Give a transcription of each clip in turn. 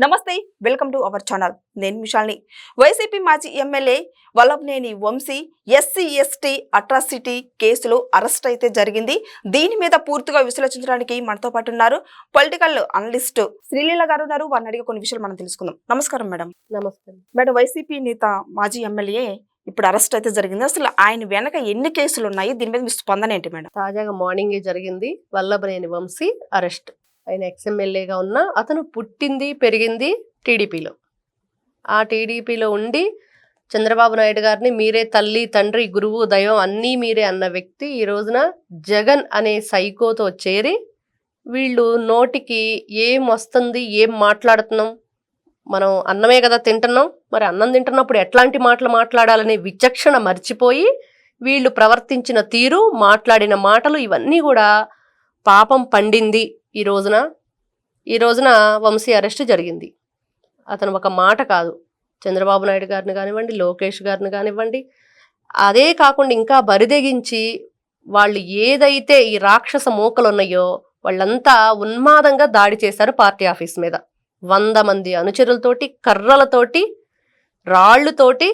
నమస్తే welcome to our channel. నేను మిషాల్ని. వైసీపీ మాజీ MLA Vallabhaneni Vamsi SC ST atrocity కేసులో అరెస్ట్ అయితే జరిగింది. దీని మీద పూర్తిగా విశ్లేషించడానికి మనతో పాటు ఉన్నారు పొలిటికల్ అనలిస్ట్ శ్రీలీల గారు ఉన్నారు. వారిని అడిగే కొన్ని విషయాలు మనం తెలుసుకుందాం. నమస్కారం మేడం. నమస్తే మేడం వైసీపీ నేత మాజీ ఎమ్మెల్యే ఇప్పుడు అరెస్ట్ అయితే జరిగింది. అసలు ఆయన వెనక ఎన్ని కేసులు ఉన్నాయి? దీని మీద మీ స్పందన ఏంటి మేడం? తాజాగా మార్నింగే జరిగింది వల్లభనేని వంశీ అరెస్ట్. ఆయన ఎక్స్ఎమ్మెల్యేగా ఉన్న అతను పుట్టింది పెరిగింది టీడీపీలో. ఆ టీడీపీలో ఉండి చంద్రబాబు నాయుడు గారిని మీరే తల్లి తండ్రి గురువు దైవం అన్నీ మీరే అన్న వ్యక్తి ఈ రోజున జగన్ అనే సైకోతో చేరి వీళ్ళు నోటికి ఏం వస్తుంది ఏం మాట్లాడుతున్నాం? మనం అన్నమే కదా తింటున్నాం. మరి అన్నం తింటున్నప్పుడు ఎట్లాంటి మాటలు మాట్లాడాలనే విచక్షణ మర్చిపోయి వీళ్ళు ప్రవర్తించిన తీరు మాట్లాడిన మాటలు ఇవన్నీ కూడా పాపం పండింది. ఈ రోజున ఈ రోజున వంశీ అరెస్ట్ జరిగింది. అతను ఒక మాట కాదు. చంద్రబాబు నాయుడు గారిని కానివ్వండి లోకేష్ గారిని కానివ్వండి అదే కాకుండా ఇంకా బరిదెగించి వాళ్ళు ఏదైతే ఈ రాక్షస మూకలు ఉన్నాయో వాళ్ళంతా ఉన్మాదంగా దాడి చేశారు పార్టీ ఆఫీస్ మీద. వంద మంది అనుచరులతోటి కర్రలతోటి రాళ్ళుతోటి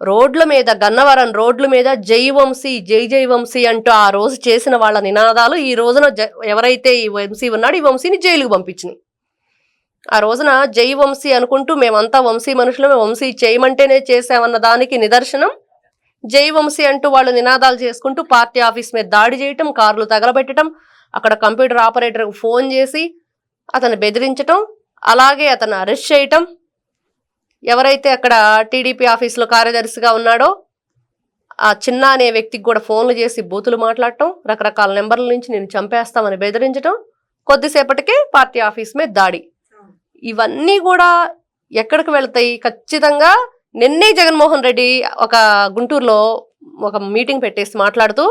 రోడ్ల మీద గన్నవరం రోడ్ల మీద జై వంశీ జై జై వంశీ అంటూ ఆ రోజు చేసిన వాళ్ళ నినాదాలు ఈ రోజున జ- ఎవరైతే ఈ వంశీ ఉన్నాడో ఈ వంశీని జైలుకు పంపించినాయి. ఆ రోజున జై వంశీ అనుకుంటూ మేమంతా వంశీ మనుషులమే వంశీ చేయమంటేనే చేసామన్న దానికి నిదర్శనం. జై వంశీ అంటూ వాళ్ళు నినాదాలు చేసుకుంటూ పార్టీ ఆఫీస్ మీద దాడి చేయటం కార్లు తగలబెట్టడం అక్కడ కంప్యూటర్ ఆపరేటర్కు ఫోన్ చేసి అతను బెదిరించటం అలాగే అతను అరెస్ట్ చేయటం ఎవరైతే అక్కడ టీడీపీ ఆఫీసులో కార్యదర్శిగా ఉన్నాడో ఆ చిన్న అనే వ్యక్తికి కూడా ఫోన్లు చేసి బూతులు మాట్లాడటం రకరకాల నెంబర్ల నుంచి నేను చంపేస్తామని బెదిరించడం కొద్దిసేపటికే పార్టీ ఆఫీస్ మీద దాడి. ఇవన్నీ కూడా ఎక్కడికి వెళ్తాయి? ఖచ్చితంగా నిన్నే జగన్మోహన్ రెడ్డి ఒక గుంటూరులో ఒక మీటింగ్ పెట్టేసి మాట్లాడుతూ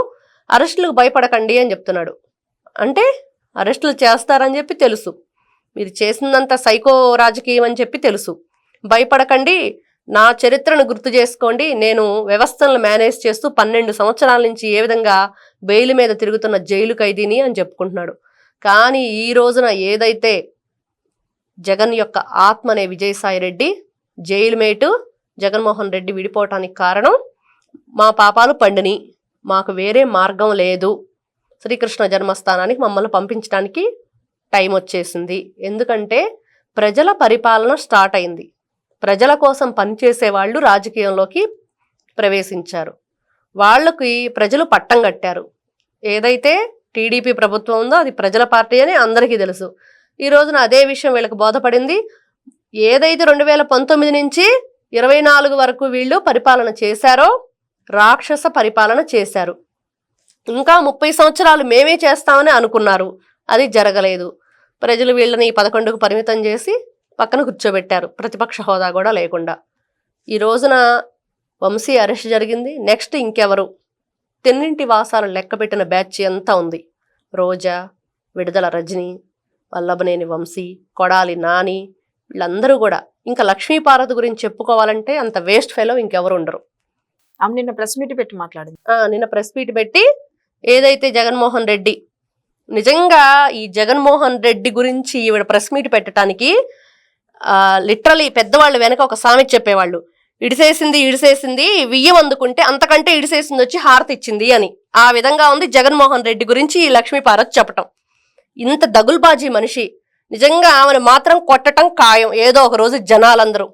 అరెస్టులకు భయపడకండి అని చెప్తున్నాడు. అంటే అరెస్టులు చేస్తారని చెప్పి తెలుసు. మీరు చేసినంత సైకో రాజకీయం అని చెప్పి తెలుసు. భయపడకండి. నా చరిత్రను గుర్తు చేసుకోండి. నేను వ్యవస్థలను మేనేజ్ చేస్తూ పన్నెండు సంవత్సరాల నుంచి ఏ విధంగా బెయిల్ మీద తిరుగుతున్న జైలు ఖైదీని అని చెప్పుకుంటున్నాడు. కానీ ఈ రోజున ఏదైతే జగన్ యొక్క ఆత్మ అనే విజయసాయి రెడ్డి జైలు మేటు జగన్మోహన్ రెడ్డి విడిపోవటానికి కారణం మా పాపాలు పండిని. మాకు వేరే మార్గం లేదు. శ్రీకృష్ణ జన్మస్థానానికి మమ్మల్ని పంపించడానికి టైం వచ్చేసింది. ఎందుకంటే ప్రజల పరిపాలన స్టార్ట్ అయింది. ప్రజల కోసం పనిచేసే వాళ్ళు రాజకీయంలోకి ప్రవేశించారు. వాళ్ళకి ప్రజలు పట్టం కట్టారు. ఏదైతే టీడీపీ ప్రభుత్వం ఉందో అది ప్రజల పార్టీ అని అందరికీ తెలుసు. ఈ రోజున అదే విషయం వీళ్ళకి బోధపడింది. ఏదైతే రెండు వేల పంతొమ్మిది నుంచి ఇరవై నాలుగు వరకు వీళ్ళు పరిపాలన చేశారో రాక్షస పరిపాలన చేశారు. ఇంకా ముప్పై సంవత్సరాలు మేమే చేస్తామని అనుకున్నారు. అది జరగలేదు. ప్రజలు వీళ్ళని పదకొండుకు పరిమితం చేసి పక్కన కూర్చోబెట్టారు. ప్రతిపక్ష హోదా కూడా లేకుండా. ఈ రోజున వంశీ అరెస్ట్ జరిగింది. నెక్స్ట్ ఇంకెవరు? తెన్నింటి వాసాలు లెక్కపెట్టిన బ్యాచ్ అంతా ఉంది. రోజా విడుదల రజని వల్లభనేని వంశీ కొడాలి నాని వీళ్ళందరూ కూడా. ఇంకా లక్ష్మీపార్వతి గురించి చెప్పుకోవాలంటే అంత వేస్ట్ ఫెలో ఇంకెవరు ఉండరు. నిన్న ప్రెస్ మీట్ పెట్టి మాట్లాడింది. నిన్న ప్రెస్ మీట్ పెట్టి ఏదైతే జగన్మోహన్ రెడ్డి నిజంగా ఈ జగన్మోహన్ రెడ్డి గురించి ఈవిడ ప్రెస్ మీట్ పెట్టడానికి లిటరలీ పెద్దవాళ్ళు వెనక ఒక సామెత చెప్పేవాళ్ళు ఇడిసేసింది ఇడిసేసింది వియ్యం అందుకుంటే అంతకంటే ఇడిసేసింది వచ్చి హారతి ఇచ్చింది అని. ఆ విధంగా ఉంది జగన్మోహన్ రెడ్డి గురించి ఈ లక్ష్మీపార్వతి చెప్పటం. ఇంత దగుల్బాజీ మనిషి నిజంగా ఆమెను మాత్రం కొట్టటం ఖాయం ఏదో ఒక రోజు జనాలందరూ.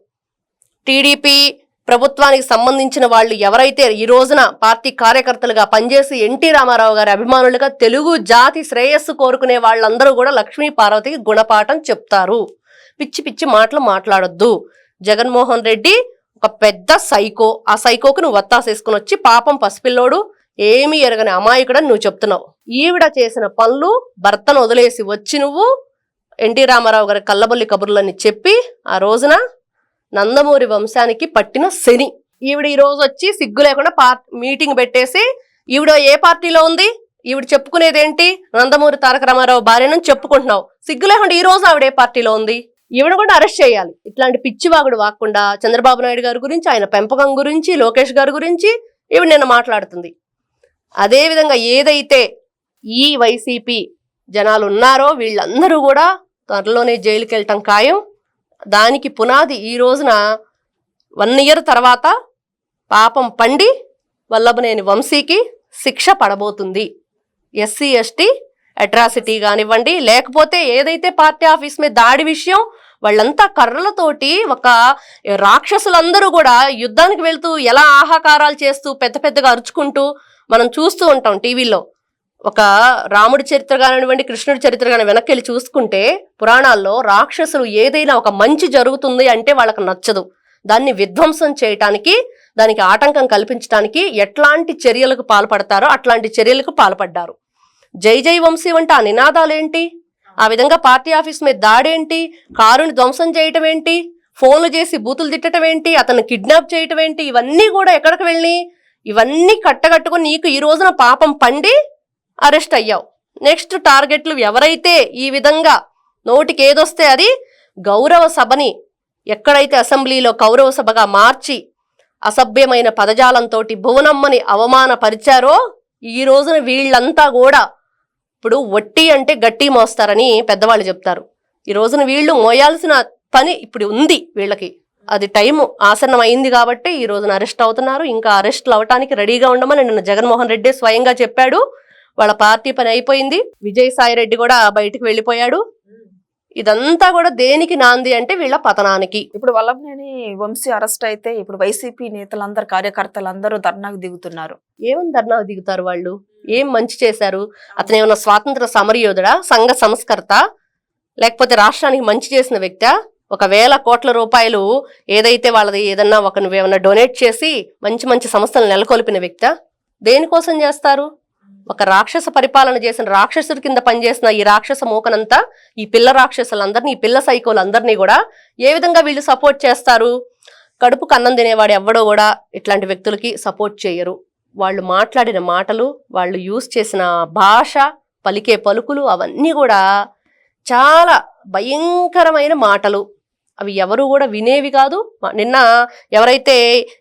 టీడీపీ ప్రభుత్వానికి సంబంధించిన వాళ్ళు ఎవరైతే ఈ రోజున పార్టీ కార్యకర్తలుగా పనిచేసి ఎన్టీ రామారావు గారి అభిమానులుగా తెలుగు జాతి శ్రేయస్సు కోరుకునే వాళ్ళందరూ కూడా లక్ష్మీ పార్వతికి గుణపాఠం చెప్తారు. పిచ్చి పిచ్చి మాటలు మాట్లాడొద్దు. జగన్మోహన్ రెడ్డి ఒక పెద్ద సైకో. ఆ సైకోకు నువ్వు వత్తాసేసుకుని వచ్చి పాపం పసిపిల్లోడు ఏమీ ఎరగని అమాయకుడని నువ్వు చెప్తున్నావు. ఈవిడ చేసిన పనులు భర్తను వదిలేసి వచ్చి నువ్వు ఎన్టీ రామారావు గారి కల్లబొల్లి కబుర్లని చెప్పి ఆ రోజున నందమూరి వంశానికి పట్టిన శని. ఈవిడ ఈ రోజు వచ్చి సిగ్గు లేకుండా పార్ మీటింగ్ పెట్టేసి ఈవిడ ఏ పార్టీలో ఉంది? ఈవిడ చెప్పుకునేదేంటి? నందమూరి తారక రామారావు భార్యను చెప్పుకుంటున్నావు. సిగ్గు లేకుండా ఈ రోజు ఆవిడ ఏ పార్టీలో ఉంది? ఈవిడ కూడా అరెస్ట్ చేయాలి. ఇట్లాంటి పిచ్చివాగుడు వాకుండా చంద్రబాబు నాయుడు గారి గురించి ఆయన పెంపకం గురించి లోకేష్ గారి గురించి ఈవిడ నిన్న మాట్లాడుతుంది. అదేవిధంగా ఏదైతే ఈ వైసీపీ జనాలు ఉన్నారో వీళ్ళందరూ కూడా త్వరలోనే జైలుకి వెళ్ళటం ఖాయం. దానికి పునాది ఈ రోజున వన్ ఇయర్ తర్వాత పాపం పండి వల్లభనేని వంశీకి శిక్ష పడబోతుంది. ఎస్సీ ఎస్టీ అట్రాసిటీ కానివ్వండి లేకపోతే ఏదైతే పార్టీ ఆఫీస్ మీద దాడి విషయం వాళ్ళంతా కర్రలతోటి ఒక రాక్షసులందరూ కూడా యుద్ధానికి వెళ్తూ ఎలా ఆహాకారాలు చేస్తూ పెద్ద పెద్దగా అరుచుకుంటూ మనం చూస్తూ ఉంటాం టీవీలో. ఒక రాముడి చరిత్ర కానివ్వండి కృష్ణుడి చరిత్ర కానీ వెనక్కి వెళ్ళి చూసుకుంటే పురాణాల్లో రాక్షసులు ఏదైనా ఒక మంచి జరుగుతుంది అంటే వాళ్ళకి నచ్చదు. దాన్ని విధ్వంసం చేయటానికి దానికి ఆటంకం కల్పించడానికి ఎట్లాంటి చర్యలకు పాల్పడతారో అట్లాంటి చర్యలకు పాల్పడ్డారు. జై జై వంశీ వంటి ఆ నినాదాలేంటి? ఆ విధంగా పార్టీ ఆఫీస్ మీద దాడేంటి? కారుని ధ్వంసం చేయటం ఏంటి ఫోన్లు చేసి బూతులు తిట్టడం ఏంటి అతను కిడ్నాప్ చేయటం ఏంటి ఇవన్నీ కూడా ఎక్కడికి వెళ్ళి? ఇవన్నీ కట్టగట్టుకుని నీకు ఈ రోజున పాపం పండి అరెస్ట్ అయ్యావు. నెక్స్ట్ టార్గెట్లు ఎవరైతే ఈ విధంగా నోటికి ఏదొస్తే అది గౌరవ సభని ఎక్కడైతే అసెంబ్లీలో గౌరవ సభగా మార్చి అసభ్యమైన పదజాలంతో భువనమ్మని అవమానపరిచారో ఈ రోజున వీళ్ళంతా కూడా ఇప్పుడు వట్టి అంటే గట్టి మోస్తారని పెద్దవాళ్ళు చెప్తారు. ఈ రోజున వీళ్ళు మోయాల్సిన పని ఇప్పుడు ఉంది వీళ్ళకి. అది టైం ఆసన్నం అయింది కాబట్టి ఈ రోజున అరెస్ట్ అవుతున్నారు. ఇంకా అరెస్ట్లు అవటానికి రెడీగా ఉండమని నిన్న జగన్మోహన్ రెడ్డి స్వయంగా చెప్పాడు. వాళ్ళ పార్టీ పని అయిపోయింది. విజయసాయి రెడ్డి కూడా బయటికి వెళ్ళిపోయాడు. ఇదంతా కూడా దేనికి నాంది అంటే వీళ్ళ పతనానికి. ఇప్పుడు వల్లభనేని వంశీ అరెస్ట్ అయితే ఇప్పుడు వైసీపీ నేతలందరూ కార్యకర్తలందరూ ధర్నాకు దిగుతున్నారు. ఏమని ధర్నాకు దిగుతారు వాళ్ళు? ఏం మంచి చేశారు? అతను ఏమన్నా స్వాతంత్ర సమరయోధుడా? సంఘ సంస్కర్త? లేకపోతే రాష్ట్రానికి మంచి చేసిన వ్యక్తి? ఒక వేల కోట్ల రూపాయలు ఏదైతే వాళ్ళది ఏదన్నా ఒక నువ్వేమన్నా డొనేట్ చేసి మంచి మంచి సంస్థలు నెలకొల్పిన వ్యక్తి? దేనికోసం చేస్తారు? ఒక రాక్షస పరిపాలన చేసిన రాక్షసుడి కింద పనిచేసిన ఈ రాక్షస మూకనంతా ఈ పిల్ల రాక్షసులందరినీ ఈ పిల్ల సైకోలందరినీ కూడా ఏ విధంగా వీళ్ళు సపోర్ట్ చేస్తారు? కడుపు కన్నం తినేవాడు ఎవ్వడో కూడా ఇట్లాంటి వ్యక్తులకి సపోర్ట్ చేయరు. వాళ్ళు మాట్లాడిన మాటలు వాళ్ళు యూజ్ చేసిన భాష పలికే పలుకులు అవన్నీ కూడా చాలా భయంకరమైన మాటలు. అవి ఎవరు కూడా వినేవి కాదు. నిన్న ఎవరైతే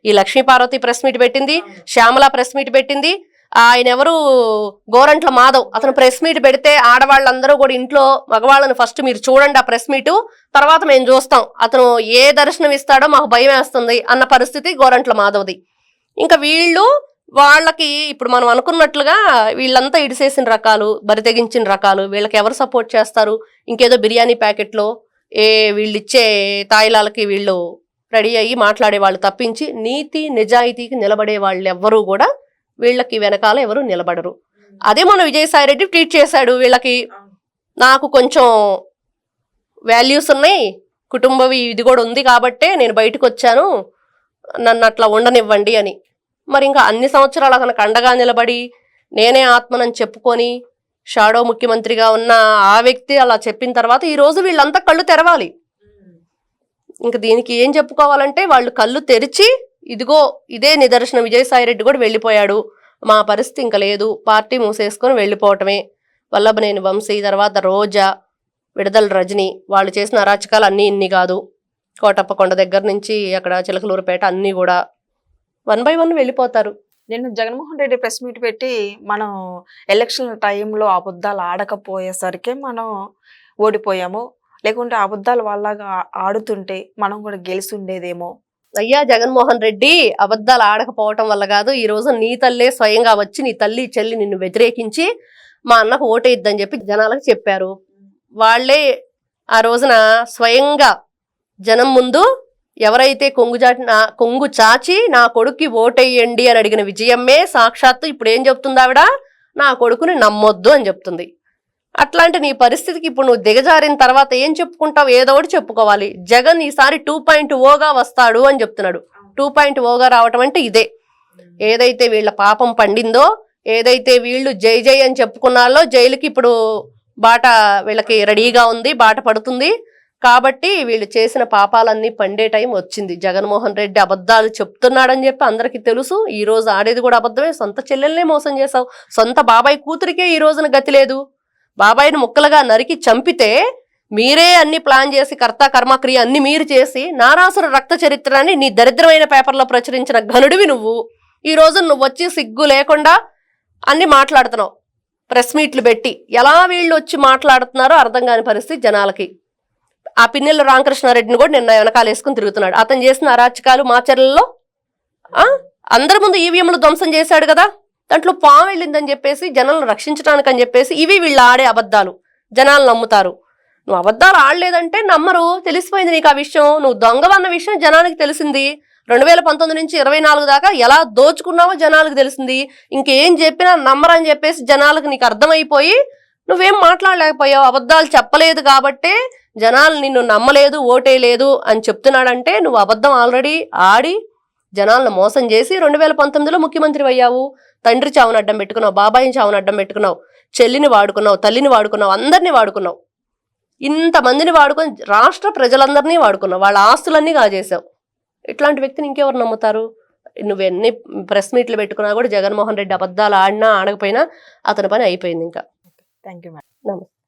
ఈ లక్ష్మీ పార్వతి ప్రెస్ మీట్ పెట్టింది శ్యామల ప్రెస్ మీట్ పెట్టింది ఆయన ఎవరు గోరంట్ల మాధవ్. అతను ప్రెస్ మీట్ పెడితే ఆడవాళ్ళందరూ కూడా ఇంట్లో మగవాళ్ళని ఫస్ట్ మీరు చూడండి ఆ ప్రెస్ మీటు. తర్వాత మేము చూస్తాం. అతను ఏ దర్శనం ఇస్తాడో మాకు భయం వేస్తుంది అన్న పరిస్థితి గోరంట్ల మాధవ్ది. ఇంకా వీళ్ళు వాళ్ళకి ఇప్పుడు మనం అనుకున్నట్లుగా వీళ్ళంతా ఇడిసేసిన రకాలు బరి తెగించిన రకాలు వీళ్ళకి ఎవరు సపోర్ట్ చేస్తారు? ఇంకేదో బిర్యానీ ప్యాకెట్లో ఏ వీళ్ళు ఇచ్చే తాయిలాలకి వీళ్ళు రెడీ అయ్యి మాట్లాడే వాళ్ళు తప్పించి నీతి నిజాయితీకి నిలబడే వాళ్ళు ఎవ్వరూ కూడా వీళ్ళకి వెనకాల ఎవరు నిలబడరు. అదే మన విజయసాయి రెడ్డి ట్వీట్ చేశాడు వీళ్ళకి నాకు కొంచెం వాల్యూస్ ఉన్నాయి కుటుంబవి ఇది కూడా ఉంది కాబట్టే నేను బయటకు వచ్చాను నన్ను అట్లా ఉండనివ్వండి అని. మరి ఇంకా అన్ని సంవత్సరాలు అతనికి అండగా నిలబడి నేనే ఆత్మనని చెప్పుకొని షాడో ముఖ్యమంత్రిగా ఉన్న ఆ వ్యక్తి అలా చెప్పిన తర్వాత ఈ రోజు వీళ్ళంతా కళ్ళు తెరవాలి. ఇంకా దీనికి ఏం చెప్పుకోవాలంటే వాళ్ళు కళ్ళు తెరిచి ఇదిగో ఇదే నిదర్శనం. విజయసాయి రెడ్డి కూడా వెళ్ళిపోయాడు. మా పరిస్థితి ఇంకా లేదు. పార్టీ మూసేసుకొని వెళ్ళిపోవటమే. వల్లభనేని వంశీ తర్వాత రోజా విడదల రజని. వాళ్ళు చేసిన అరాచకాలు అన్నీ ఇన్ని కాదు. కోటప్పకొండ దగ్గర నుంచి అక్కడ చిలకలూరుపేట అన్నీ కూడా. వన్ బై వన్ వెళ్ళిపోతారు. నిన్న జగన్మోహన్ రెడ్డి ప్రెస్ మీట్ పెట్టి మనం ఎలక్షన్ టైంలో అబద్ధాలు ఆడకపోయేసరికి మనం ఓడిపోయాము. లేకుంటే అబద్ధాలు వాళ్ళగా ఆడుతుంటే మనం కూడా గెలిచి ఉండేదేమో. అయ్యా జగన్మోహన్ రెడ్డి అబద్ధాలు ఆడకపోవటం వల్ల కాదు ఈ రోజు నీ తల్లే స్వయంగా వచ్చి నీ తల్లి చెల్లి నిన్ను వ్యతిరేకించి మా అన్నకు ఓటేద్దని చెప్పి జనాలకు చెప్పారు. వాళ్ళే ఆ రోజున స్వయంగా జనం ముందు ఎవరైతే కొంగు చాటిన నా కొంగు చాచి నా కొడుక్కి ఓటేయండి అని అడిగిన విజయమ్మే సాక్షాత్తు ఇప్పుడు ఏం చెప్తుంది ఆవిడ? నా కొడుకుని నమ్మొద్దు అని చెప్తుంది. అట్లాంటి నీ పరిస్థితికి ఇప్పుడు నువ్వు దిగజారిన తర్వాత ఏం చెప్పుకుంటావు? ఏదో ఒకటి చెప్పుకోవాలి. జగన్ ఈసారి టూ పాయింట్ ఓగా వస్తాడు అని చెప్తున్నాడు. టూ పాయింట్ ఓగా రావటం అంటే ఇదే. ఏదైతే వీళ్ళ పాపం పండిందో ఏదైతే వీళ్ళు జై జై అని చెప్పుకున్నారో జైలుకి ఇప్పుడు బాట వీళ్ళకి రెడీగా ఉంది బాట పడుతుంది. కాబట్టి వీళ్ళు చేసిన పాపాలన్నీ పండే టైం వచ్చింది. జగన్మోహన్ రెడ్డి అబద్ధాలు చెప్తున్నాడని చెప్పి అందరికీ తెలుసు. ఈ రోజు ఆడేది కూడా అబద్ధమే. సొంత చెల్లెల్నే మోసం చేసావు సొంత బాబాయ్ కూతురికే ఈ రోజున గతి లేదు. బాబాయిని ముక్కలుగా నరికి చంపితే మీరే అన్ని ప్లాన్ చేసి కర్త కర్మక్రియ అన్ని మీరు చేసి నారాసుర రక్త చరిత్రని నీ దరిద్రమైన పేపర్లో ప్రచురించిన ఘనుడివి నువ్వు. ఈ రోజు నువ్వు వచ్చి సిగ్గు లేకుండా అన్ని మాట్లాడుతున్నావు. ప్రెస్ మీట్లు పెట్టి ఎలా వీళ్ళు వచ్చి మాట్లాడుతున్నారో అర్థం కాని పరిస్థితి జనాలకి. ఆ పిన్నెల రామకృష్ణారెడ్డిని కూడా నిన్న వెనకాల వేసుకుని తిరుగుతున్నాడు. అతను చేసిన అరాచకాలు మాచర్లలో అందరి ముందు ఈవీఎంలు ధ్వంసం చేశాడు కదా? దాంట్లో పాము వెళ్ళిందని చెప్పేసి జనాలను రక్షించడానికి అని చెప్పేసి ఇవి వీళ్ళు ఆడే అబద్ధాలు. జనాలు నమ్ముతారు. నువ్వు అబద్ధాలు ఆడలేదంటే నమ్మరు. తెలిసిపోయింది నీకు ఆ విషయం. నువ్వు దొంగవన్న విషయం జనానికి తెలిసింది. రెండు వేల పంతొమ్మిది నుంచి ఇరవై నాలుగు దాకా ఎలా దోచుకున్నావో జనాలకు తెలిసింది. ఇంకేం చెప్పినా నమ్మరని చెప్పేసి జనాలకు నీకు అర్థమైపోయి నువ్వేం మాట్లాడలేకపోయావు. అబద్ధాలు చెప్పలేదు కాబట్టే జనాలు నిన్ను నమ్మలేదు ఓటేయలేదు అని చెప్తున్నాడంటే నువ్వు అబద్ధం ఆల్రెడీ ఆడి జనాలను మోసం చేసి రెండు వేల పంతొమ్మిదిలో ముఖ్యమంత్రి అయ్యావు. తండ్రి చావును అడ్డం పెట్టుకున్నావు. బాబాయిని చావును అడ్డం పెట్టుకున్నావు. చెల్లిని వాడుకున్నావు. తల్లిని వాడుకున్నావు. అందరినీ వాడుకున్నావు. ఇంతమందిని వాడుకొని రాష్ట్ర ప్రజలందరినీ వాడుకున్నావు. వాళ్ళ ఆస్తులన్నీ కాజేశావు. ఇట్లాంటి వ్యక్తిని ఇంకెవరు నమ్ముతారు? నువ్వు ఎన్ని ప్రెస్ మీట్లు పెట్టుకున్నా కూడా జగన్మోహన్ రెడ్డి అబద్ధాలు ఆడినా ఆడకపోయినా అతని పని అయిపోయింది ఇంకా. థ్యాంక్ యూ నమస్తే.